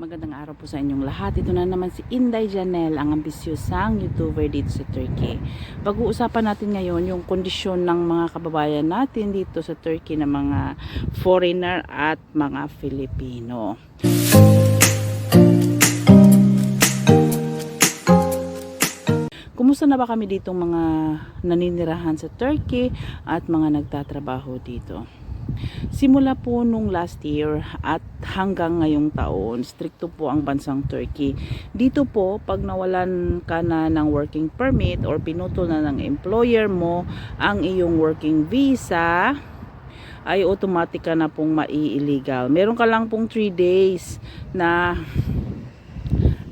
Magandang araw po sa inyong lahat. Ito na naman si Inday Janel, ang ambisyosang YouTuber dito sa Turkey. Pag-uusapan natin ngayon yung kondisyon ng mga kababayan natin dito sa Turkey na mga foreigner at mga Filipino. Kumusta na ba kami ditong mga naninirahan sa Turkey at mga nagtatrabaho dito? Simula po nung last year at hanggang ngayong taon, stricto po ang bansang Turkey. Dito po, pag nawalan ka na ng working permit or pinutol na ng employer mo ang iyong working visa, ay automatic ka na pong mai-illegal. Meron ka lang pong 3 days na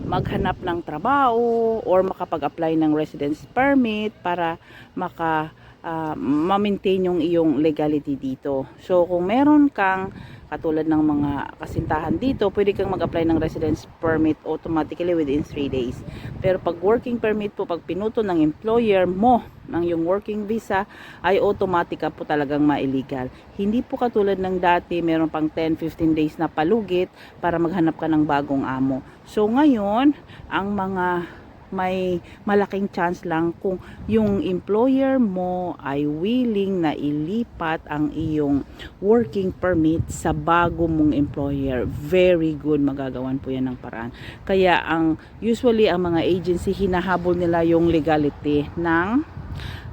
maghanap ng trabaho or makapag-apply ng residence permit para maka uh, ma-maintain yung iyong legality dito. So kung meron kang katulad ng mga kasintahan dito, pwede kang mag-apply ng residence permit automatically within 3 days. Pero pag working permit po, pag pinuto ng employer mo ng yung working visa, ay automatic po talagang ma-illegal. Hindi po katulad ng dati, meron pang 10-15 days na palugit para maghanap ka ng bagong amo. So ngayon, ang mga may malaking chance lang kung yung employer mo ay willing na ilipat ang iyong working permit sa bago mong employer. Very good, magagawan po yan ng paraan. Kaya ang usually ang mga agency hinahabol nila yung legality ng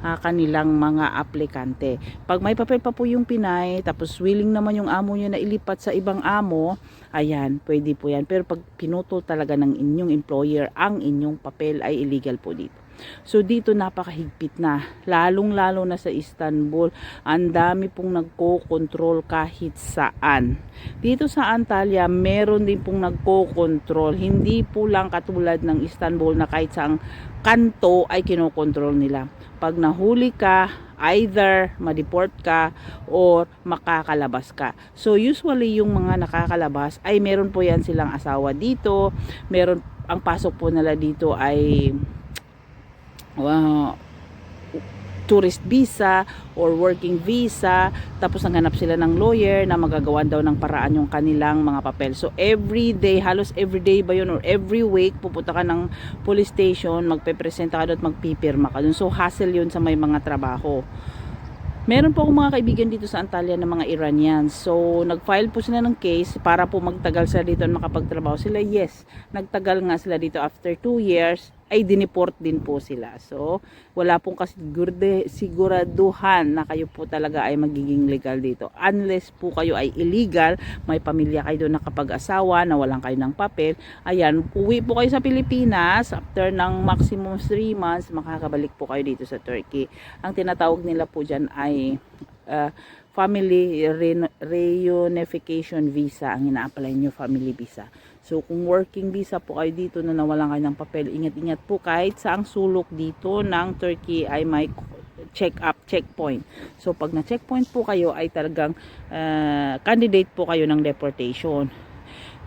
uh, kanilang mga aplikante. Pag may papel pa po yung Pinay, tapos willing naman yung amo nyo na ilipat sa ibang amo, ayan, pwede po yan. Pero pag pinutol talaga ng inyong employer, ang inyong papel ay illegal po dito. So dito napakahigpit na, lalong lalo na sa Istanbul, ang dami pong nagko-control kahit saan. Dito sa Antalya, meron din pong nagko-control, hindi po lang katulad ng Istanbul na kahit saang kanto ay kinokontrol nila. Pag nahuli ka, either madeport ka or makakalabas ka. So usually yung mga nakakalabas ay meron po yan silang asawa dito, meron ang pasok po nila dito ay uh, tourist visa or working visa. Tapos nanghanap sila ng lawyer na magagawan daw ng paraan yung kanilang mga papel. So every day halos every day ba yun or every week pupunta ka ng police station magpepresenta ka doon at magpipirma ka doon. So hassle yun sa may mga trabaho. Meron po akong mga kaibigan dito sa Antalya ng mga Iranians. So, nag-file po sila ng case para po magtagal sila dito at makapagtrabaho sila. Yes, nagtagal nga sila dito after 2 years ay dineport din po sila. So, wala pong kasigurde, siguraduhan na kayo po talaga ay magiging legal dito. Unless po kayo ay illegal, may pamilya kayo doon nakapag-asawa, na walang kayo ng papel, ayan, uwi po kayo sa Pilipinas, after ng maximum 3 months, makakabalik po kayo dito sa Turkey. Ang tinatawag nila po dyan ay uh, family re- reunification visa ang ina-apply nyo family visa so kung working visa po kayo dito na nawalan kayo ng papel ingat-ingat po kahit sa ang sulok dito ng Turkey ay may check up checkpoint so pag na checkpoint po kayo ay talagang uh, candidate po kayo ng deportation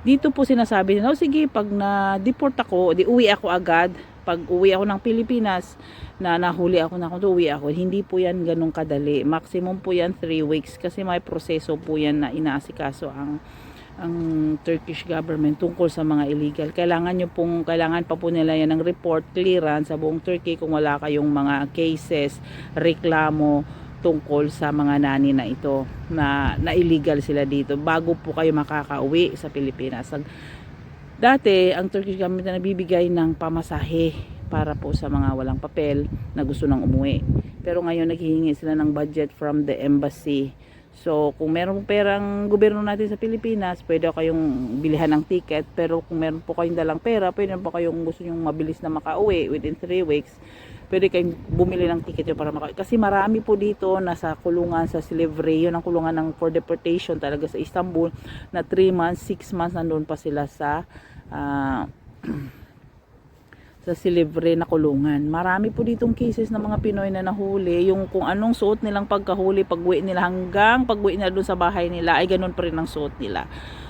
dito po sinasabi nila, oh, sige, pag na-deport ako, di uwi ako agad. Pag uwi ako ng Pilipinas, na nahuli ako na kung uwi ako, hindi po yan ganun kadali. Maximum po yan 3 weeks kasi may proseso po yan na inaasikaso ang ang Turkish government tungkol sa mga illegal. Kailangan nyo pong, kailangan pa po nila yan ng report clearance sa buong Turkey kung wala kayong mga cases, reklamo, tungkol sa mga nani na ito na, na illegal sila dito bago po kayo makakauwi sa Pilipinas. Dati, ang Turkish government na nabibigay ng pamasahe para po sa mga walang papel na gusto nang umuwi. Pero ngayon naghihingi sila ng budget from the embassy. So, kung meron perang gobyerno natin sa Pilipinas, pwede kayong bilihan ng ticket. Pero kung meron po kayong dalang pera, pwede po kayong gusto nyong mabilis na makauwi within 3 weeks pwede kayong bumili ng ticket yun para maka kasi marami po dito nasa kulungan sa slavery yun ang kulungan ng for deportation talaga sa Istanbul na 3 months 6 months nandun pa sila sa uh, sa slavery na kulungan. Marami po ditong cases ng mga Pinoy na nahuli. Yung kung anong suot nilang pagkahuli pag nila hanggang pag nila doon sa bahay nila ay ganun pa rin ang suot nila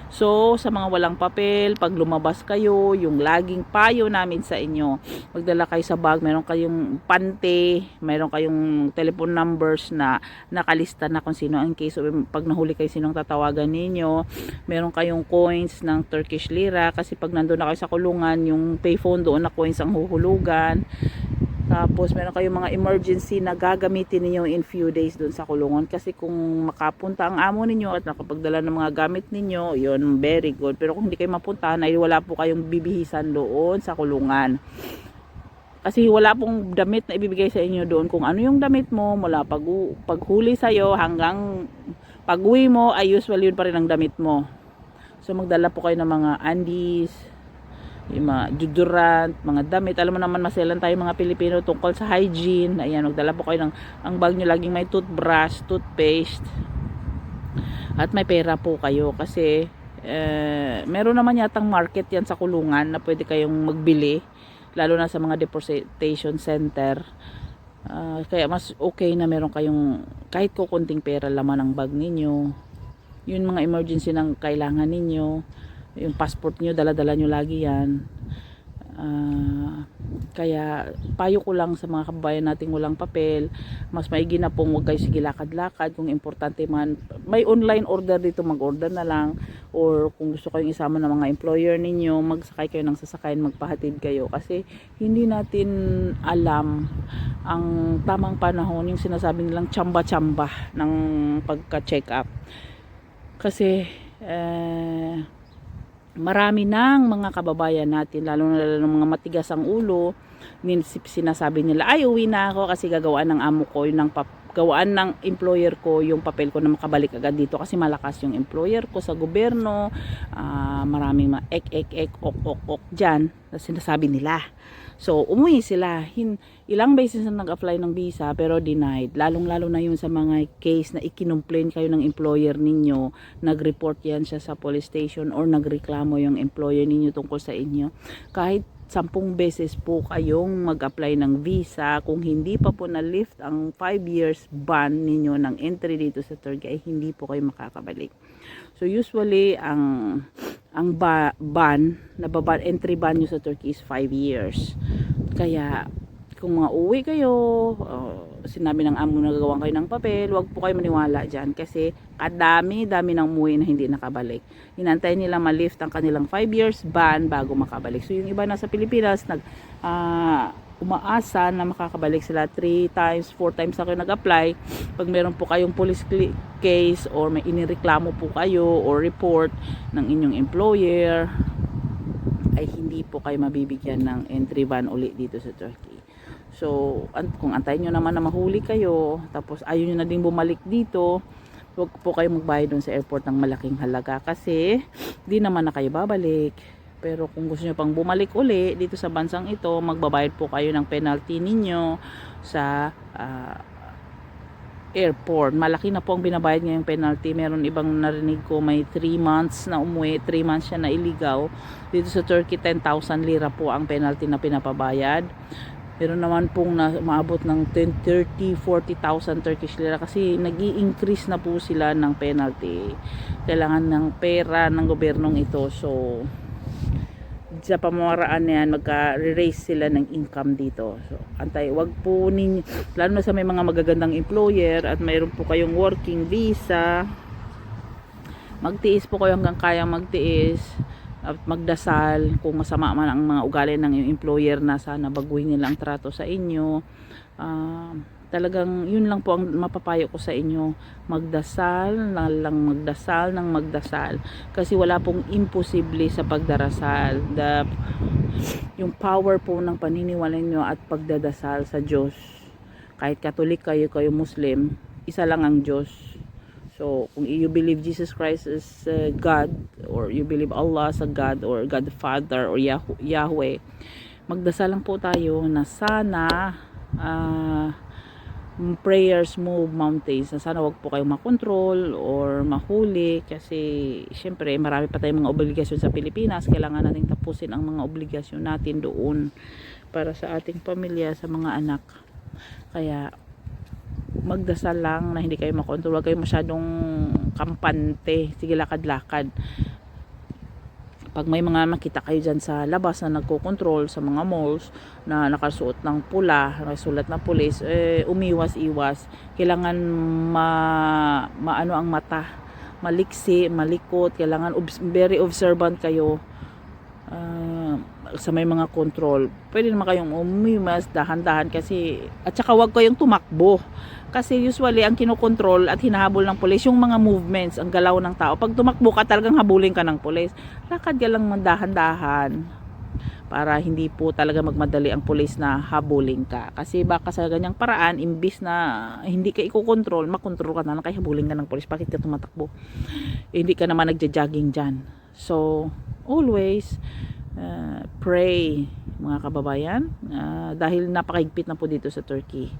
So, sa mga walang papel, pag lumabas kayo, yung laging payo namin sa inyo, magdala kayo sa bag, meron kayong pante, meron kayong telephone numbers na nakalista na kung sino ang case, of- pag nahuli kayo sinong tatawagan ninyo, meron kayong coins ng Turkish lira, kasi pag nandun na kayo sa kulungan, yung payphone doon na coins ang huhulugan, tapos meron kayong mga emergency na gagamitin ninyo in few days doon sa kulungan kasi kung makapunta ang amo ninyo at nakapagdala ng mga gamit ninyo, yun very good. Pero kung hindi kayo mapuntahan ay wala po kayong bibihisan doon sa kulungan. Kasi wala pong damit na ibibigay sa inyo doon kung ano yung damit mo mula pag paghuli sa iyo hanggang pag-uwi mo ay usually yun pa rin ang damit mo. So magdala po kayo ng mga undies, yung mga deodorant, mga damit. Alam mo naman maselan tayo mga Pilipino tungkol sa hygiene. Ayan, magdala po kayo ng ang bag nyo laging may toothbrush, toothpaste. At may pera po kayo kasi eh, meron naman yatang market yan sa kulungan na pwede kayong magbili lalo na sa mga depositation center. Ah, kaya mas okay na meron kayong kahit ko konting pera laman ang bag ninyo. Yun mga emergency ng kailangan ninyo yung passport nyo, dala-dala nyo lagi yan. Ah, kaya payo ko lang sa mga kababayan nating walang papel, mas maigi na pong huwag kayo sige lakad-lakad kung importante man. May online order dito, mag-order na lang or kung gusto kayong isama ng mga employer ninyo, magsakay kayo ng sasakayan, magpahatid kayo kasi hindi natin alam ang tamang panahon yung sinasabi nilang tsamba-tsamba ng pagka-check up. Kasi eh, marami ng mga kababayan natin, lalo na lalo ng mga matigas ang ulo, sinasabi nila, ay uwi na ako kasi gagawaan ng amo ko, yung ng gawaan ng employer ko yung papel ko na makabalik agad dito kasi malakas yung employer ko sa gobyerno, ah, maraming ma ek ek ek ok ok ok dyan, na sinasabi nila. So, umuwi sila. Hin ilang beses na nag-apply ng visa pero denied. Lalong-lalo na yun sa mga case na ikinomplain kayo ng employer ninyo, nag-report yan siya sa police station or nagreklamo yung employer ninyo tungkol sa inyo. Kahit sampung beses po kayong mag-apply ng visa, kung hindi pa po na-lift ang 5 years ban ninyo ng entry dito sa Turkey, ay hindi po kayo makakabalik. So usually ang ang ba, ban, na baba, entry ban nyo sa Turkey is 5 years. Kaya kung mga uwi kayo, uh, sinabi ng amo na gagawan kayo ng papel, wag po kayo maniwala dyan kasi kadami-dami ng umuwi na hindi nakabalik. Hinantay nila ma-lift ang kanilang 5 years ban bago makabalik. So yung iba nasa Pilipinas, nag, ah, umaasa na makakabalik sila 3 times, 4 times na kayo nag-apply. Pag meron po kayong police case or may inireklamo po kayo or report ng inyong employer, ay hindi po kayo mabibigyan ng entry ban uli dito sa Turkey. So, kung antayin nyo naman na mahuli kayo, tapos ayaw nyo na din bumalik dito, huwag po kayo magbayad dun sa airport ng malaking halaga kasi di naman na kayo babalik. Pero kung gusto nyo pang bumalik uli dito sa bansang ito, magbabayad po kayo ng penalty ninyo sa ah, airport. Malaki na po ang binabayad ngayong penalty. Meron ibang narinig ko may 3 months na umuwi, 3 months siya na iligaw. Dito sa Turkey, 10,000 lira po ang penalty na pinapabayad. Meron naman pong na, maabot ng 10, 30, 40,000 Turkish lira kasi nag increase na po sila ng penalty. Kailangan ng pera ng gobyernong ito. So, sa pamamaraan na yan, magka-raise sila ng income dito. So, antay, wag po ninyo, lalo na sa may mga magagandang employer at mayroon po kayong working visa, magtiis po kayo hanggang kayang magtiis at magdasal kung masama man ang mga ugali ng employer na sana baguhin nila ang trato sa inyo. Ah, talagang yun lang po ang mapapayo ko sa inyo. Magdasal, na lang magdasal ng magdasal. Kasi wala pong imposible sa pagdarasal. The, yung power po ng paniniwala nyo at pagdadasal sa Diyos. Kahit Katolik kayo, kayo Muslim, isa lang ang Diyos. So, kung you believe Jesus Christ is uh, God, or you believe Allah as a God, or God the Father, or Yahweh, magdasal lang po tayo na sana ah, prayers move mountains na sana wag po kayong makontrol or mahuli kasi syempre marami pa tayong mga obligasyon sa Pilipinas. Kailangan natin tapusin ang mga obligasyon natin doon para sa ating pamilya sa mga anak. Kaya magdasal lang na hindi kayo makontrol. Huwag kayo masyadong kampante. Sige lakad-lakad pag may mga makita kayo dyan sa labas na nagko-control sa mga malls na nakasuot ng pula, nakasulat na pulis, eh, umiwas-iwas. Kailangan ma, maano ang mata, maliksi, malikot, kailangan obs- very observant kayo. Ah, sa may mga control. Pwede naman kayong umiwas, dahan-dahan kasi, at saka wag kayong tumakbo. Kasi usually, ang kinokontrol at hinahabol ng pulis, yung mga movements, ang galaw ng tao. Pag tumakbo ka, talagang habulin ka ng pulis. Lakad ka lang dahan-dahan para hindi po talaga magmadali ang pulis na habulin ka. Kasi baka sa ganyang paraan, imbis na hindi ka ikokontrol, makontrol ka na lang kaya habulin ka ng pulis. Bakit ka tumatakbo? Eh, hindi ka naman nagja-jogging dyan. So, always, uh, pray mga kababayan. Uh, dahil napakaigpit na po dito sa Turkey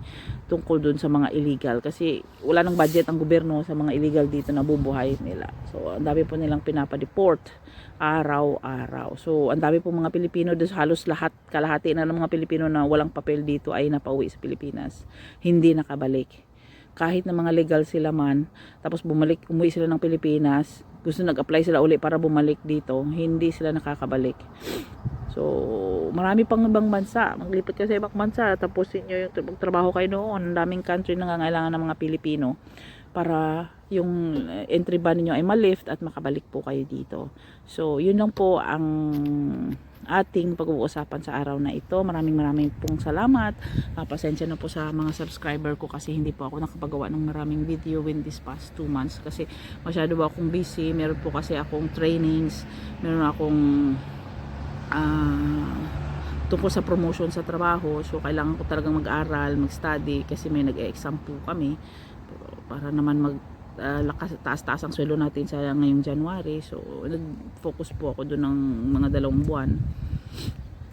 tungkol dun sa mga illegal. Kasi wala nang budget ang gobyerno sa mga illegal dito na bubuhay nila. So ang dami po nilang pinapadeport araw-araw. So ang dami po mga Pilipino dus halos lahat kalahati na ng mga Pilipino na walang papel dito ay napauwi sa Pilipinas. Hindi nakabalik kahit na mga legal sila man tapos bumalik umuwi sila ng Pilipinas gusto nag-apply sila uli para bumalik dito hindi sila nakakabalik So, marami pang ibang bansa. Maglipat ka sa ibang bansa. Tapos inyo yung tra- magtrabaho kayo noon. Ang daming country na nangangailangan ng mga Pilipino para yung entry ban ninyo ay malift at makabalik po kayo dito. So, yun lang po ang ating pag-uusapan sa araw na ito. Maraming maraming pong salamat. Ah, pasensya na po sa mga subscriber ko kasi hindi po ako nakapagawa ng maraming video in this past 2 months kasi masyado ba akong busy. Meron po kasi akong trainings, meron akong ah tungkol sa promotion sa trabaho so kailangan ko talagang mag-aral mag-study kasi may nag-exam po kami para naman mag ah, lakas taas-taas ang sweldo natin sa ngayong January. So nag-focus po ako doon ng mga dalawang buwan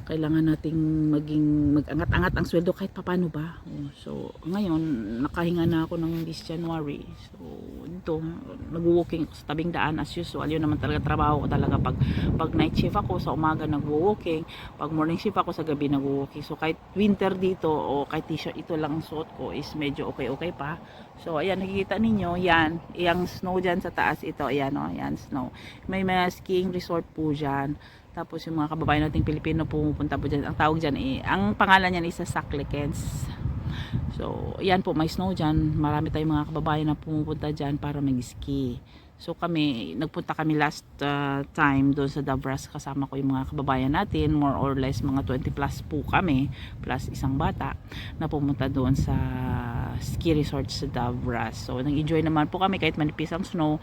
kailangan nating maging mag-angat-angat ang sweldo kahit papano ba. Oh, So, ngayon, nakahinga na ako ng this January. So, dito, nag-walking sa tabing daan as usual. Yun naman talaga trabaho ko talaga. Pag, pag night shift ako, sa umaga nag-walking. Pag morning shift ako, sa gabi nag-walking. So, kahit winter dito o kahit t-shirt, ito lang ang suot ko is medyo okay-okay pa. So, ayan, nakikita ninyo, yan, yung snow dyan sa taas, ito, ayan, oh, yan, snow. May mga skiing resort po dyan. Tapos yung mga kababayan nating Pilipino pumupunta po dyan. Ang tawag dyan eh, ang pangalan niyan is sa Saklikens. So, yan po, may snow dyan. Marami tayong mga kababayan na pumupunta dyan para mag-ski. So kami, nagpunta kami last uh, time doon sa Davras kasama ko yung mga kababayan natin, more or less mga 20 plus po kami, plus isang bata na pumunta doon sa ski resort sa Davras. So nag-enjoy naman po kami kahit manipis ang snow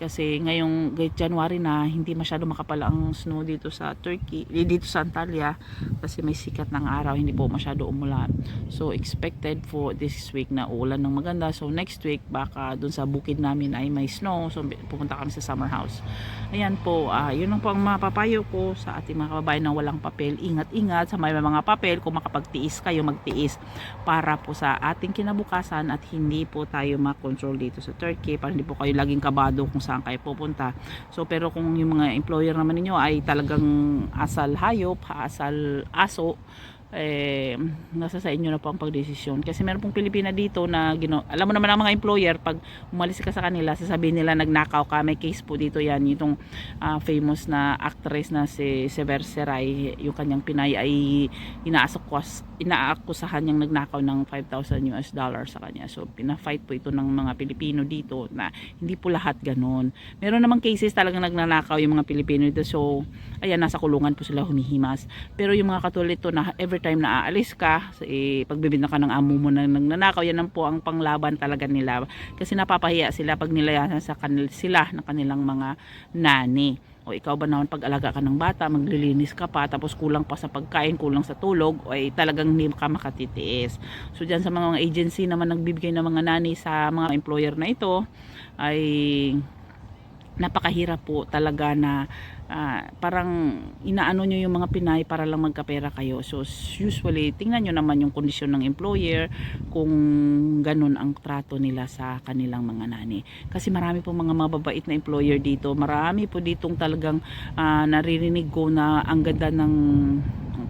kasi ngayong January na hindi masyado makapal ang snow dito sa Turkey, eh, dito sa Antalya kasi may sikat ng araw, hindi po masyado umulan. So expected for this week na uulan ng maganda. So next week baka doon sa bukid namin ay may snow. So pupunta kami sa summer house. Ayan po, ah, yun lang po ang mapapayo ko sa ating mga kababayan na walang papel. Ingat-ingat sa may mga papel kung makapagtiis kayo magtiis para po sa ating kinabukasan at hindi po tayo makontrol dito sa Turkey para hindi po kayo laging kabado kung saan kayo pupunta. So pero kung yung mga employer naman ninyo ay talagang asal hayop, asal aso, eh, nasa sa inyo na po ang pagdesisyon. Kasi meron pong Pilipina dito na, gino, alam mo naman ang mga employer, pag umalis ka sa kanila, sasabihin nila nagnakaw ka. May case po dito yan, itong ah, famous na actress na si Sever Seray, yung kanyang pinay ay inaasakus, inaakusahan niyang nagnakaw ng 5,000 US dollar sa kanya. So, pina-fight po ito ng mga Pilipino dito na hindi po lahat ganun. Meron namang cases talagang nagnanakaw yung mga Pilipino dito. So, ayan, nasa kulungan po sila humihimas. Pero yung mga katulad ito na every time na aalis ka, eh, pagbibinta ka ng amo mo na nagnanakaw, yan ang po ang panglaban talaga nila. Kasi napapahiya sila pag nilayasan sa kanil, sila ng kanilang mga nani. O ikaw ba naman pag alaga ka ng bata, maglilinis ka pa, tapos kulang pa sa pagkain, kulang sa tulog, o ay talagang hindi ka makatitiis. So dyan sa mga agency naman nagbibigay ng mga nani sa mga employer na ito, ay napakahirap po talaga na ah, parang inaano nyo yung mga Pinay para lang magkapera kayo. So usually, tingnan nyo naman yung kondisyon ng employer kung ganun ang trato nila sa kanilang mga nani. Kasi marami po mga mababait na employer dito. Marami po ditong talagang ah, naririnig ko na ang ganda ng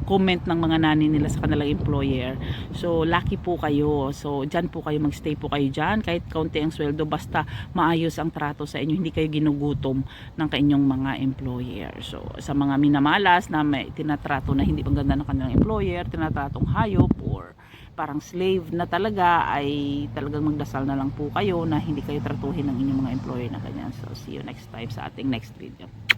comment ng mga nani nila sa kanilang employer. So, lucky po kayo. So, dyan po kayo, magstay po kayo dyan. Kahit kaunti ang sweldo, basta maayos ang trato sa inyo. Hindi kayo ginugutom ng kainyong mga employer. So, sa mga minamalas na may tinatrato na hindi maganda ng kanilang employer, tinatratong hayop or parang slave na talaga ay talagang magdasal na lang po kayo na hindi kayo tratuhin ng inyong mga employer na ganyan. So, see you next time sa ating next video.